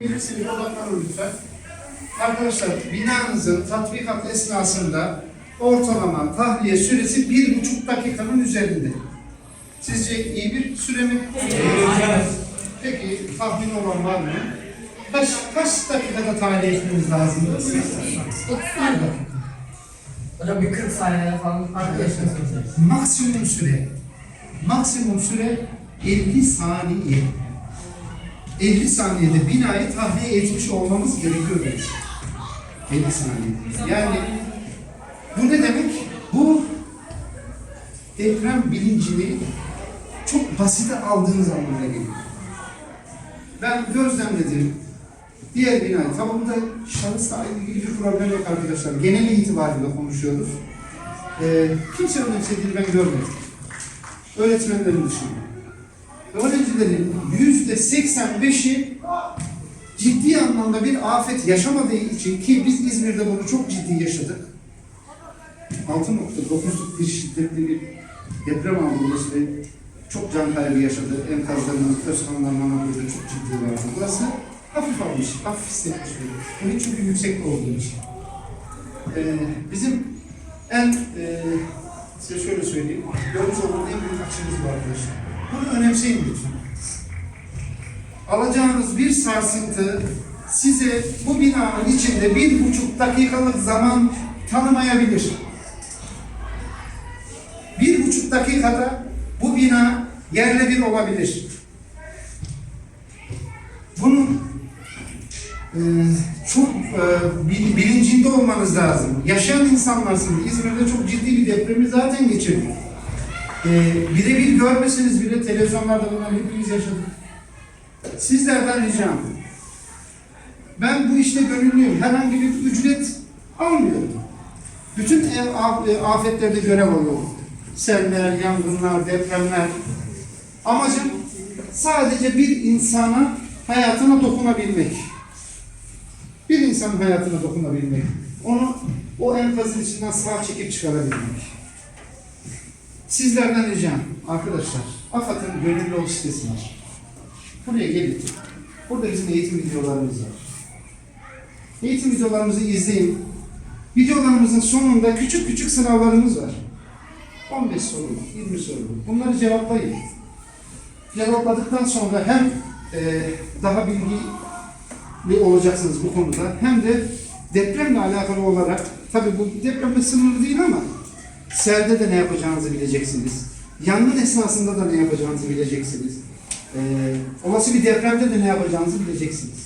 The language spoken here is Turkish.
Birisini odaklanın lütfen. Arkadaşlar binanızın tatbikat esnasında ortalama tahliye süresi bir buçuk dakikanın üzerinde. Sizce iyi bir süre mi? Peki tahmin olan var mı? Kaç, kaç dakikada tahliye etmemiz lazım? 30 dakika. Hocam bir 40 saniyede falan arkadaşlar. Maksimum süre. Maksimum süre 50 saniye. 50 saniyede binayı tahliye etmiş olmamız gerekiyor. dedi. 50 saniye. Yani bu ne demek? Bu deprem bilincini çok basite aldığınız anlamına geliyor. Ben gözlemledim. Diğer binayı, tamam burada şahısla ilgili bir problem yok arkadaşlar. Genel itibariyle konuşuyoruz. Ee, kimse önemsediğini ben görmedim. Öğretmenlerin dışında. Öğrencilerin yüzde 85'i ciddi anlamda bir afet yaşamadığı için ki biz İzmir'de bunu çok ciddi yaşadık. 6.9'luk bir şiddetli bir deprem burası ve çok can kaybı yaşadı. Enkazlarının, Özkanlarının anadolu'da çok ciddi vardı. Burası hafif almış, hafif hissetmiş. Bunun çünkü yüksek olduğu için. Ee, bizim en e, size şöyle söyleyeyim. Görmüş olduğunuz en büyük açığımız bu arkadaşlar. Bunu önemseyin lütfen. Alacağınız bir sarsıntı size bu binanın içinde bir buçuk dakikalık zaman tanımayabilir. Bir buçuk dakikada bu bina yerle bir olabilir. Bunun e, çok e, bil- bilincinde olmanız lazım. Yaşayan insanlarsınız. İzmir'de çok ciddi bir depremi zaten geçirdik. E, birebir görmeseniz bile televizyonlarda bunları hepimiz yaşadık. Sizlerden ricam. Ben bu işte gönüllüyüm. Herhangi bir ücret almıyorum. Bütün ev, e, afetlerde görev alıyorum. Seller, yangınlar, depremler. Amacım sadece bir insana hayatına dokunabilmek. Bir insanın hayatına dokunabilmek. Onu o enkazın içinden sağ çekip çıkarabilmek. Sizlerden ricam arkadaşlar. AFAD'ın gönüllü ol sitesi var. Buraya gelin. Burada bizim eğitim videolarımız var. Eğitim videolarımızı izleyin. Videolarımızın sonunda küçük küçük sınavlarımız var. 15 soru, 20 soru. Bunları cevaplayın. Cevapladıktan sonra hem e, daha bilgili olacaksınız bu konuda hem de depremle alakalı olarak tabii bu depremle sınırlı değil ama selde de ne yapacağınızı bileceksiniz. Yangın esnasında da ne yapacağınızı bileceksiniz. Ee, olası bir depremde de ne yapacağınızı bileceksiniz.